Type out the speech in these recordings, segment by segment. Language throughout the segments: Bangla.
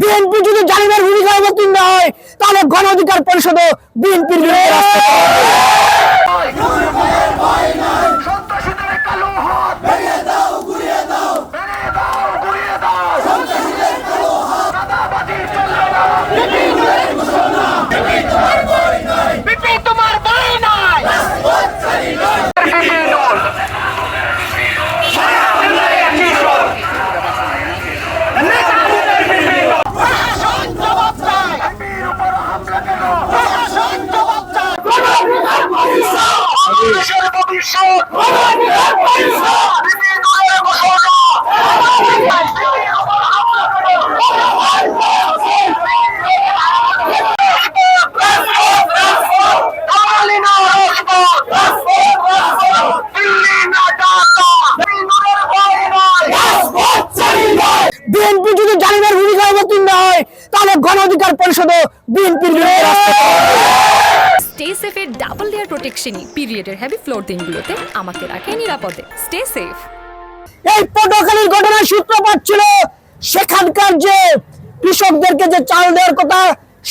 বিএনপি যদি জালিমের ভূমিকা অবতীর্ণ হয় তাহলে গণ অধিকার পরিষদও বিএনপির বিরুদ্ধে বিএনপি যদি জালিমের ভূমিকা অবতীর্ণ হয় তাহলে গণ অধিকার পরিষদও বিএনপির প্রোটেকশনই পিরিয়ডের হেভি ফ্লোর দিনগুলোতে আমাকে রাখে নিরাপদে। স্টে সেফ এই পটুয়াখালীর ঘটনার সূত্রপাত ছিল। সেখানকার যে কৃষকদেরকে যে চাল দেওয়ার কথা,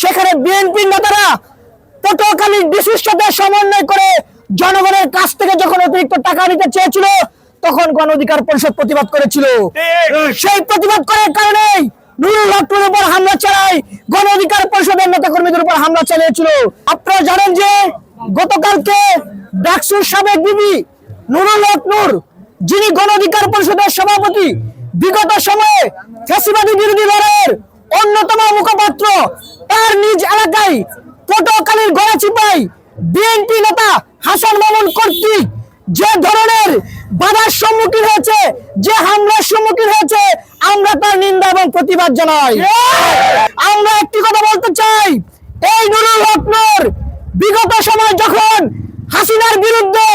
সেখানে বিএনপির নেতারা পটুয়াখালীর সাথে সমন্বয় করে জনগণের কাছ থেকে যখন অতিরিক্ত টাকা নিতে চেয়েছিল, তখন গণ অধিকার পরিষদ প্রতিবাদ করেছিল। সেই প্রতিবাদ করার কারণে নুরুল হকের উপর হামলা চালায় গণ অধিকার পরিষদের নেতা কর্মীদের উপর হামলা চালিয়েছিল। আপনারা জানেন যে গতকালকে ডাকসুর সাবেক বিবি নুরুল নূর যিনি গণ অধিকার পরিষদের সভাপতি বিগত সময়ে ফ্যাসিবাদী বিরোধী দলের অন্যতম মুখপাত্র তার নিজ এলাকায় পটুয়াখালীর গড়াচিপাই বিএনপি নেতা হাসান মামুন কর্তৃক যে ধরনের বাধার সম্মুখীন হয়েছে যে হামলার সম্মুখীন হয়েছে আমরা তার নিন্দা এবং প্রতিবাদ জানাই। আমরা একটি কথা বলতে চাই এই নুরুল হক নূর বিগত সময় যখন হাসিনার বিরুদ্ধে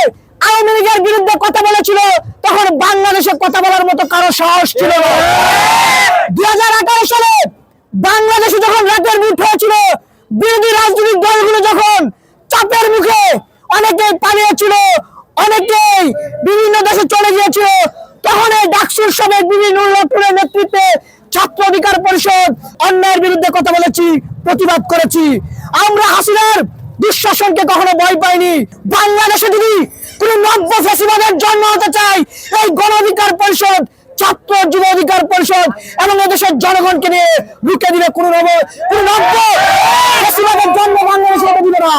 আওয়ামী লীগের বিরুদ্ধে কথা বলেছিল, তখন বাংলাদেশে কথা বলার মতো কারও সাহস ছিল না। দুই হাজার আঠারো সালে বাংলাদেশে যখন রাতের মুঠ হয়েছিল, বিরোধী রাজনৈতিক দলগুলো যখন চাপের মুখে অনেকেই পালিয়েছিল, অনেকেই বিভিন্ন দেশে চলে গিয়েছিল, তখন এই ডাকসুর সাবেক বিভিন্ন উল্লেখপুরের নেতৃত্বে ছাত্র অধিকার পরিষদ অন্যায়ের বিরুদ্ধে কথা বলেছি, প্রতিবাদ করেছি। আমরা হাসিনার দুঃশাসনকে কখনো ভয় পাইনি। বাংলাদেশে যদি কোনো নব্য ফেসিবাদের জন্ম হতে চাই এই গণ অধিকার পরিষদ, ছাত্র যুব অধিকার পরিষদ এবং এদেশের জনগণকে নিয়ে রুখে দিলে কোনো নব কোনো নব্য ফেসিবাদের জন্ম বাংলাদেশে দিবে না।